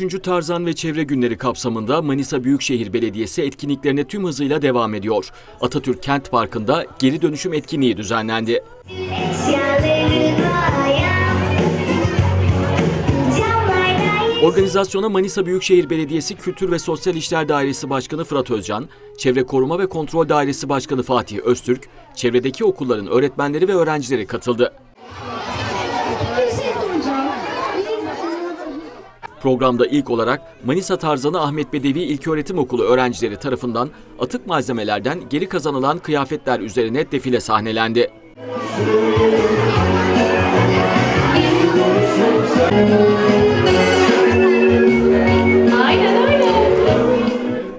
23. Tarzan ve Çevre Günleri kapsamında Manisa Büyükşehir Belediyesi etkinliklerine tüm hızıyla devam ediyor. Atatürk Kent Parkı'nda geri dönüşüm etkinliği düzenlendi. Organizasyona Manisa Büyükşehir Belediyesi Kültür ve Sosyal İşler Dairesi Başkanı Fırat Özcan, Çevre Koruma ve Kontrol Dairesi Başkanı Fatih Öztürk, çevredeki okulların öğretmenleri ve öğrencileri katıldı. Programda ilk olarak Manisa Tarzanı Ahmet Bedevi İlköğretim Okulu öğrencileri tarafından atık malzemelerden geri kazanılan kıyafetler üzerine defile sahnelendi.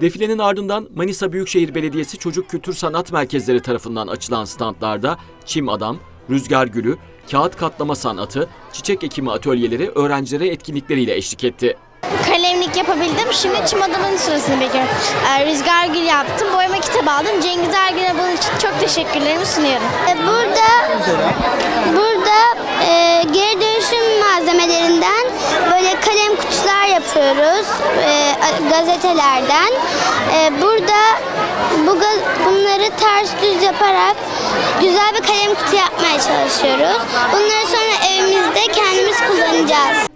Defilenin ardından Manisa Büyükşehir Belediyesi Çocuk Kültür Sanat Merkezleri tarafından açılan standlarda Çim Adam, Rüzgar Gülü, Kağıt Katlama Sanatı, Çiçek Ekimi atölyeleri öğrencilere etkinlikleriyle eşlik etti. kalemlik yapabildim. Şimdi çim adamın sırasını bekliyorum. Ee, Rüzgar Gül yaptım. Boyama kitabı aldım. Cengiz Ergün'e bunun için çok teşekkürlerimi sunuyorum. Burada burada yapıyoruz. e, gazetelerden. E, burada bu bunları ters düz yaparak güzel bir kalem kutu yapmaya çalışıyoruz. Bunları sonra evimizde kendimiz kullanacağız.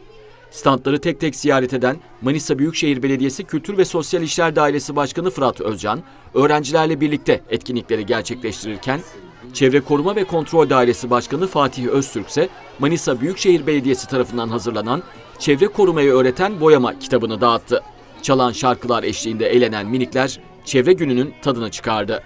Standları tek tek ziyaret eden Manisa Büyükşehir Belediyesi Kültür ve Sosyal İşler Dairesi Başkanı Fırat Özcan, öğrencilerle birlikte etkinlikleri gerçekleştirirken, Çevre Koruma ve Kontrol Dairesi Başkanı Fatih Öztürk ise Manisa Büyükşehir Belediyesi tarafından hazırlanan Çevre Korumayı Öğreten Boyama kitabını dağıttı. Çalan şarkılar eşliğinde eğlenen minikler Çevre Günü'nün tadını çıkardı.